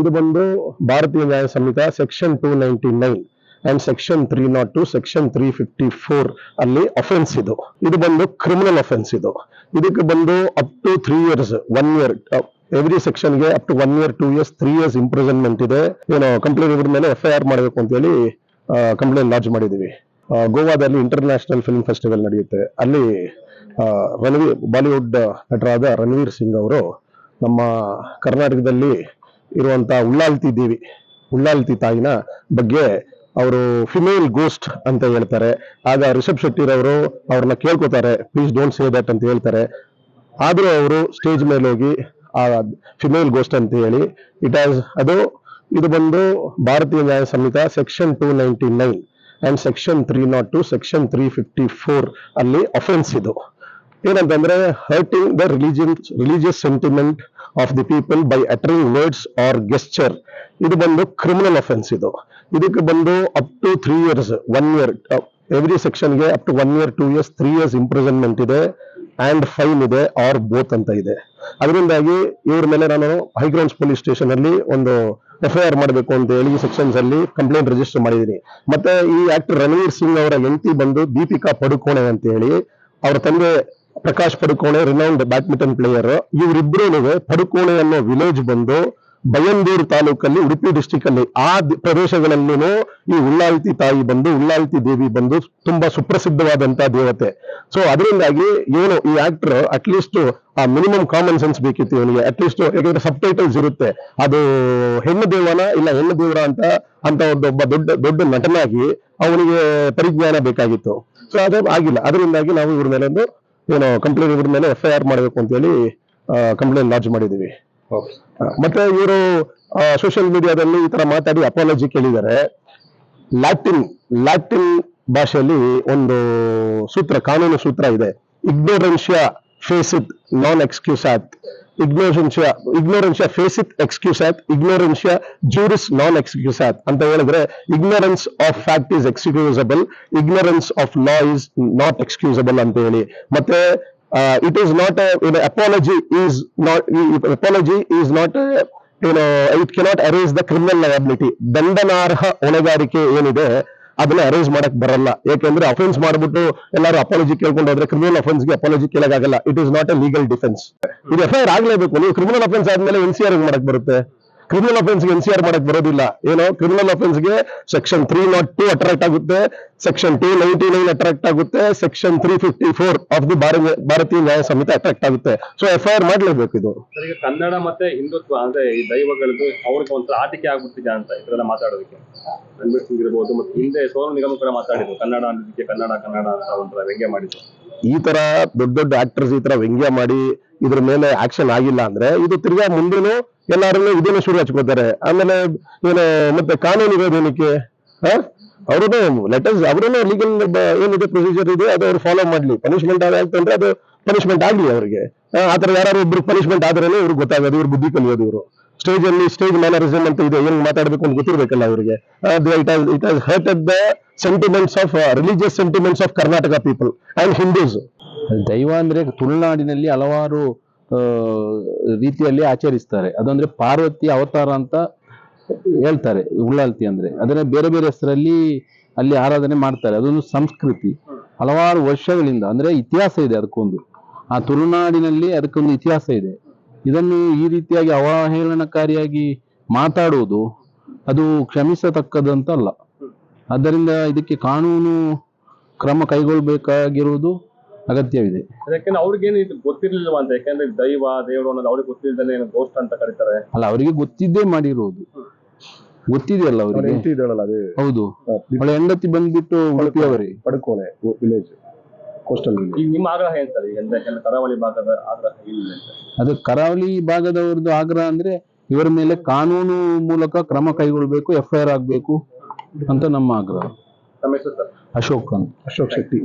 ಇದು ಬಂದು Bharatiya Nyaya Sanhita section two ninety nine and section three naught two section three fifty four ಅಲ್ಲಿ offence ಇದು. ಇದು ಬಂದು ಕ್ರಿಮಿನಲ್ ಅಫೆನ್ಸ್ ಇದು. ಇದಕ್ಕೆ ಬಂದು up to three years one year every ಸೆಕ್ಷನ್ಗೆ up to one year two years three years imprisonment ಇದೆ. ಏನು complaint ಇದ್ರ ಮೇಲೆ ಎಫ್ ಐ ಆರ್ ಮಾಡಬೇಕು ಅಂತ ಹೇಳಿ ಕಂಪ್ಲೇಂಟ್ ಲಾಂಚ್ ಮಾಡಿದೀವಿ. ಗೋವಾದಲ್ಲಿ ಇಂಟರ್ನ್ಯಾಷನಲ್ ಫಿಲ್ಮ್ ಫೆಸ್ಟಿವಲ್ ನಡೆಯುತ್ತೆ. ಅಲ್ಲಿ ರಣವೀರ್, ಬಾಲಿವುಡ್ ನಟರಾದ ರಣವೀರ್ ಸಿಂಗ್ ಅವರು ನಮ್ಮ ಕರ್ನಾಟಕದಲ್ಲಿ ಇರುವಂತ ಉಳ್ಳಾಲ್ತಿ ದೇವಿ, ಉಳ್ಳಾಲ್ತಿ ತಾಯಿನ ಬಗ್ಗೆ ಅವರು ಫಿಮೇಲ್ ಗೋಸ್ಟ್ ಅಂತ ಹೇಳ್ತಾರೆ. ಆಗ ರಿಷಬ್ ಶೆಟ್ಟಿರವರು ಅವ್ರನ್ನ ಕೇಳ್ಕೊತಾರೆ ಪ್ಲೀಸ್ ಡೋಂಟ್ ಸೇ ದಟ್ ಅಂತ ಹೇಳ್ತಾರೆ. ಆದ್ರೂ ಅವರು ಸ್ಟೇಜ್ ಮೇಲೆ ಹೋಗಿ ಆ ಫಿಮೇಲ್ ಗೋಸ್ಟ್ ಅಂತ ಹೇಳಿ ಇಟ್ ಆಸ್ ಅದು, ಇದು ಬಂದು Bharatiya Nyaya Sanhita section two ninety nine and section three naught two section three fifty four ಅಲ್ಲಿ ಅಫೆನ್ಸ್ ಇದು. ಏನಂತಂದ್ರೆ hurting the religion religious sentiment of the people by uttering words or gesture ಇದು ಬಂದು criminal offence ಇದು. ಇದಕ್ಕೆ ಬಂದು up to three years one year every ಸೆಕ್ಷನ್ಗೆ up to one year two years three years imprisonment ಇದೆ and fine ಇದೆ or both ಅಂತ ಇದೆ. ಅದರಿಂದಾಗಿ ಇವ್ರ ಮೇಲೆ ನಾನು ಹೈಗ್ರೌಂಡ್ಸ್ ಪೊಲೀಸ್ ಸ್ಟೇಷನ್ ಅಲ್ಲಿ ಒಂದು ಎಫ್ ಐ ಆರ್ ಮಾಡಬೇಕು ಅಂತ ಹೇಳಿ ಸೆಕ್ಷನ್ಸ್ ಅಲ್ಲಿ ಕಂಪ್ಲೇಂಟ್ ರಿಜಿಸ್ಟರ್ ಮಾಡಿದ್ದೀನಿ. ಮತ್ತೆ ಈ ಆಕ್ಟರ್ ರಣವೀರ್ ಸಿಂಗ್ ಅವರ ಹೆಂಡತಿ ಬಂದು ದೀಪಿಕಾ ಪಡುಕೋಣೆ ಅಂತ ಹೇಳಿ ಅವರ ತಂದೆ Prakash Padukone renowned badminton player ಇವರಿಬ್ರು ಪಡುಕೋಣೆ ಅನ್ನೋ ವಿಲೇಜ್ ಬಂದು ಬಯಂದೂರು ತಾಲೂಕಲ್ಲಿ ಉಡುಪಿ ಡಿಸ್ಟಿಕ್ ಅಲ್ಲಿ ಆ ಪ್ರದೇಶಗಳಲ್ಲೂ ಈ ಉಳ್ಳಾಲ್ತಿ ತಾಯಿ ಬಂದು, ಉಳ್ಳಾಲ್ತಿ ದೇವಿ ಬಂದು ತುಂಬಾ ಸುಪ್ರಸಿದ್ಧವಾದಂತಹ ದೇವತೆ. ಸೊ ಅದರಿಂದಾಗಿ ಏನು ಈ ಆಕ್ಟರ್ ಅಟ್ಲೀಸ್ಟ್ ಆ ಮಿನಿಮಮ್ ಕಾಮನ್ ಸೆನ್ಸ್ ಬೇಕಿತ್ತು ಇವನಿಗೆ. ಅಟ್ಲೀಸ್ಟ್ ಯಾಕಂದ್ರೆ ಸಬ್ ಟೈಟಲ್ಸ್ ಇರುತ್ತೆ. ಅದು ಹೆಣ್ಣು ದೇವನ ಇಲ್ಲ ಹೆಣ್ಣು ದೇವರ ಅಂತ ಅಂತ ಒಬ್ಬ ದೊಡ್ಡ ದೊಡ್ಡ ನಟನಾಗಿ ಅವನಿಗೆ ಪರಿಜ್ಞಾನ ಬೇಕಾಗಿತ್ತು. ಸೊ ಅದು ಆಗಿಲ್ಲ. ಅದರಿಂದಾಗಿ ನಾವು ಇವ್ರ ಮೇಲೆ ಒಂದು ಏನು ಕಂಪ್ಲೇಂಟ್ ಇದ್ರ ಮೇಲೆ ಎಫ್ ಐ ಆರ್ ಮಾಡಬೇಕು ಅಂತ ಹೇಳಿ ಕಂಪ್ಲೇಂಟ್ ಲಾಂಚ್ ಮಾಡಿದೀವಿ ಆ, ಮತ್ತೆ ಇವರು ಸೋಷಿಯಲ್ ಮೀಡಿಯಾದಲ್ಲಿ ಈ ತರ ಮಾತಾಡಿ ಅಪಾಲಜಿ ಕೇಳಿದ್ದಾರೆ. ಲ್ಯಾಟಿನ್ ಲ್ಯಾಟಿನ್ ಭಾಷೆಯಲ್ಲಿ ಒಂದು ಸೂತ್ರ ಕಾನೂನು ಸೂತ್ರ ಇದೆ. ಇಗ್ನೋರೆನ್ಷಿಯಾ ಇಟ್ ನಾನ್ ಎಕ್ಸ್ಕ್ಯೂಸಾತ್ ಇಗ್ನೋರೆನ್ಷಿಯಾ ಇಗ್ನೋರೆನ್ಷಿಯಾ ಫೇಸಿತ್ ಎಕ್ಸ್ಕ್ಯೂಸಾತ್ ಇಗ್ನೋರೆನ್ಷಿಯಾ ಜೂರಿಸ್ ನಾನ್ ಎಕ್ಸ್ಕ್ಯೂಸಾತ್ ಅಂತ ಹೇಳಿದ್ರೆ ignorance of fact is excusable ignorance of law is not excusable ಅಂತ ಹೇಳಿ. ಮತ್ತೆ it is not apology is not apology is not ಏನು it cannot erase the criminal liability ದಂಡನಾರ್ಹ ಹೊಣೆಗಾರಿಕೆ ಏನಿದೆ, ಅದನ್ನ ಅರೇಂಜ್ ಮಾಡಕ್ ಬರಲ್ಲ. ಯಾಕೆಂದ್ರೆ ಅಫೆನ್ಸ್ ಮಾಡ್ಬಿಟ್ಟು ಎಲ್ಲರೂ ಅಪಾಲಜಿ ಕೇಳ್ಕೊಂಡು ಹೋದ್ರೆ ಕ್ರಿಮಿನಲ್ ಅಫೆನ್ಸ್ಗೆ apology ಕೇಳಕ್ಕಾಗಲ್ಲ. It is not a legal defence ಇದು ಎಫ್ ಐ ಆರ್ ಆಗ್ಲೇಬೇಕು. ನೀವು ಕ್ರಿಮಿನಲ್ ಅಫೆನ್ಸ್ ಆದ್ಮೇಲೆ ಎನ್ ಸಿ ಆರ್ ಮಾಡಕ್ ಬರುತ್ತೆ. Criminal offence N C R ಮಾಡಕ್ ಬರೋದಿಲ್ಲ. ಏನೋ? Criminal ಅಫೆನ್ಸ್ಗೆ section three naught two attract ಆಗುತ್ತೆ. Section two ninety nine attract ಆಗುತ್ತೆ. Section three fifty four of the Bharatiya Nyaya Sanhita attract ಆಗುತ್ತೆ. So F I R ಮಾಡ್ಲೇಬೇಕು ಇದು. ಕನ್ನಡ ಮತ್ತೆ ಹಿಂದುತ್ವ, ಅಂದ್ರೆ ಈ ದೈವಗಳದ್ದು ಅವ್ರಿಗೆ ಒಂಥರ ಆಟಿಕೆ ಆಗ್ಬಿಟ್ಟಿದೆ ಅಂತ ಇದೆಲ್ಲ ಮಾತಾಡೋದಕ್ಕೆ. ರಣಬೀರ್ ಸಿಂಗ್ ಇರ್ಬೋದು, ಮತ್ತೆ ಹಿಂದೆ ಸೋನು ನಿಗಮ ಕೂಡ ಮಾತಾಡಿದ್ರು. ಕನ್ನಡ ಅನ್ನೋದಕ್ಕೆ ಕನ್ನಡ ಕನ್ನಡ ಅಂತ ಒಂಥರ ವ್ಯಂಗ್ಯ ಮಾಡಿದ್ರು. ಈ ತರ ದೊಡ್ಡ ದೊಡ್ಡ ಆಕ್ಟರ್ಸ್ ಈ ತರ ವ್ಯಂಗ್ಯ ಮಾಡಿ ಇದ್ರ ಮೇಲೆ ಆಕ್ಷನ್ ಆಗಿಲ್ಲ ಅಂದ್ರೆ ಇದು ತಿರ್ಗಾ ಮುಂದೆನೂ ಎಲ್ಲಾರನ್ನೂ ಇದನ್ನು ಶುರು ಹಚ್ಕೋತಾರೆ. ಆಮೇಲೆ ಏನು ಮತ್ತೆ ಕಾನೂನು ಇರೋದೇನಕ್ಕೆ ಅವ್ರದ್ದು ಲೆಟರ್ಸ್ ಅವರನ್ನು ಲೀಗಲ್ ಏನಿದೆ ಪ್ರೊಸೀಜರ್ ಇದೆ, ಅದು ಅವ್ರು ಫಾಲೋ ಮಾಡ್ಲಿ. ಪನಿಷ್ಮೆಂಟ್ ಆಗ್ತಂದ್ರೆ ಅದು ಪನಿಷ್ಮೆಂಟ್ ಆಗ್ಲಿ ಅವ್ರಿಗೆ. ಆತರ ಯಾರು ಒಬ್ರು ಪನಿಷ್ಮೆಂಟ್ ಆದ್ರೇನೆ ಇವ್ರಿಗೆ ಗೊತ್ತಾಗೋದು, ಇವ್ರು ಬುದ್ಧಿ ಕಲಿಯೋದು ಇವರು. ಸ್ಟೇಜ್ ಅಲ್ಲಿ ಸ್ಟೇಜ್ ಮ್ಯಾನರಿಸಮ್ ಅಂತ ಇದೆ. ಏನ್ ಮಾತಾಡ್ಬೇಕು ಅಂತ ಗೊತ್ತಿರಬೇಕಲ್ಲ ಅವರಿಗೆ. It has it hurt hurted the sentiments of religious sentiments of Karnataka people and Hindus ದೈವ ಅಂದ್ರೆ ತುಳುನಾಡಿನಲ್ಲಿ ಹಲವಾರು ರೀತಿಯಲ್ಲಿ ಆಚರಿಸ್ತಾರೆ. ಅದಂದ್ರೆ ಪಾರ್ವತಿ ಅವತಾರ ಅಂತ ಹೇಳ್ತಾರೆ, ಉಳ್ಳಾಲ್ತಿ ಅಂದ್ರೆ. ಅದನ್ನ ಬೇರೆ ಬೇರೆ ಹೆಸರಲ್ಲಿ ಅಲ್ಲಿ ಆರಾಧನೆ ಮಾಡ್ತಾರೆ. ಅದೊಂದು ಸಂಸ್ಕೃತಿ. ಹಲವಾರು ವರ್ಷಗಳಿಂದ, ಅಂದ್ರೆ ಇತಿಹಾಸ ಇದೆ ಅದಕ್ಕೊಂದು. ಆ ತುಳುನಾಡಿನಲ್ಲಿ ಅದಕ್ಕೊಂದು ಇತಿಹಾಸ ಇದೆ. ಇದನ್ನು ಈ ರೀತಿಯಾಗಿ ಅವಹೇಳನಕಾರಿಯಾಗಿ ಮಾತಾಡುವುದು ಅದು ಕ್ಷಮಿಸತಕ್ಕದಂತಲ್ಲ. ಆದ್ದರಿಂದ ಇದಕ್ಕೆ ಕಾನೂನು ಕ್ರಮ ಕೈಗೊಳ್ಳಬೇಕಾಗಿರುವುದು ಅಗತ್ಯವಿದೆ. ಯಾಕಂದ್ರೆ ಅವ್ರಿಗೇನು ಇದು ಗೊತ್ತಿರ್ಲಿಲ್ವಾ ಅಂತ? ಯಾಕಂದ್ರೆ ದೈವ ದೇವರು ಅನ್ನೋದು ಅವ್ರಿಗೆ ಗೊತ್ತಿಲ್ಲದೇ ಗೋಸ್ಟ್ ಅಂತ ಕರೀತಾರೆ. ಅಲ್ಲ ಅವರಿಗೆ ಗೊತ್ತಿದ್ದೇ ಮಾಡಿರೋದು. ಗೊತ್ತಿದೆಯಲ್ಲ ಅವ್ರ ಅವರಿಗೆ ಹೌದು. ಅವಳ ಹೆಂಡತಿ ಬಂದ್ಬಿಟ್ಟು ಉಡುಪಿಯವರೇ? ಪಡ್ಕೋಲೆ ವಿಲೇಜ್ ಕೋಸ್ಟಲ್ ಈಗ ನಿಮ್ಮ ಆಗ್ರಹ ಏನ್ ಸರ್? ಈಗ ಅಂದ್ರೆ ಯಾಕಂದ್ರೆ ಕರಾವಳಿ ಭಾಗದ ಆಗ್ರಹ ಇಲ್ಲ ಅದು ಕರಾವಳಿ ಭಾಗದವ್ರದ್ದು ಆಗ್ರಹ ಅಂದ್ರೆ ಇವರ ಮೇಲೆ ಕಾನೂನು ಮೂಲಕ ಕ್ರಮ ಕೈಗೊಳ್ಬೇಕು ಎಫ್ ಐ ಆರ್ ಆಗ್ಬೇಕು ಅಂತ ನಮ್ಮ ಆಗ್ರಹ. ನಮ್ಮ ಹೆಸರು ಸರ್? ಅಶೋಕ್ ಅಂತ. ಅಶೋಕ್ ಶೆಟ್ಟಿ.